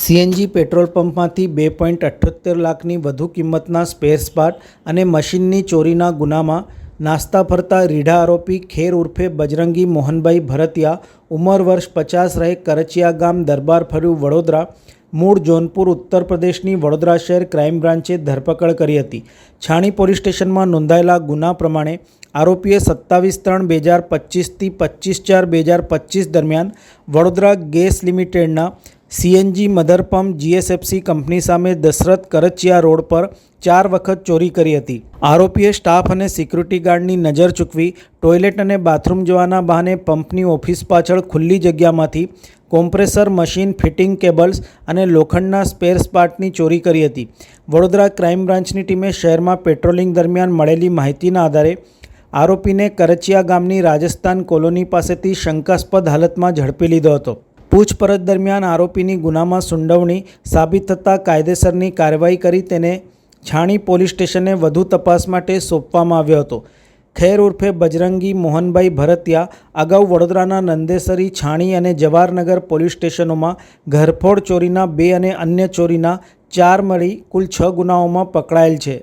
CNG petrol પંપમાંથી બે point અઠ્યોતેર લાખની વધુ કિંમતના સ્પેર્સ પાર્ટ અને મશીનની ચોરીના ગુનામાં નાસ્તા ફરતા રીઢા આરોપી ખેર ઉર્ફે બજરંગી મોહનભાઈ ભરતિયા, ઉંમર વર્ષ પચાસ રહે કરચિયા ગામ દરબાર ફર્યું વડોદરા, મૂળ જોનપુર, ઉત્તર પ્રદેશની વડોદરા શહેર ક્રાઇમ બ્રાન્ચે ધરપકડ કરી હતી. છાણી પોલીસ સ્ટેશનમાં નોંધાયેલા ગુના પ્રમાણે આરોપીએ સત્તાવીસ ત્રણ બે હજાર પચીસથી પચીસ ચાર બે હજાર પચીસ દરમિયાન વડોદરા ગેસ લિમિટેડના CNG, mother pump, GSFC company સામે દશરથ કરચિયા રોડ પર ચાર વખત ચોરી કરી હતી. આરોપીએ સ્ટાફ અને સિક્યુરિટી ગાર્ડની નજર ચૂકવી ટોયલેટ અને બાથરૂમ જવાના બહાને પંપની ઓફિસ પાછળ ખુલ્લી જગ્યામાંથી કોમ્પ્રેસર મશીન, ફિટિંગ કેબલ્સ અને લોખંડના સ્પેર્સ પાર્ટની ચોરી કરી હતી. વડોદરા ક્રાઇમ બ્રાન્ચની ટીમે શહેરમાં પેટ્રોલિંગ દરમિયાન મળેલી માહિતીના આધારે આરોપીને કરચિયા ગામની રાજસ્થાન કોલોની પાસેથી શંકાસ્પદ હાલતમાં ઝડપી લીધો હતો. પૂછપરછ દરમિયાન આરોપીની ગુનામાં સુંડવણી સાબિત થતાં કાયદેસરની કાર્યવાહી કરી તેને છાણી પોલીસ સ્ટેશને વધુ તપાસ માટે સોંપવામાં આવ્યો હતો. ખેર ઉર્ફે બજરંગી મોહનભાઈ ભરતિયા અગાઉ વડોદરાના નંદેસરી, છાણી અને જવાહરનગર પોલીસ સ્ટેશનોમાં ઘરફોડ ચોરીના બે અને અન્ય ચોરીના ચાર મળી કુલ છ ગુનાઓમાં પકડાયેલ છે.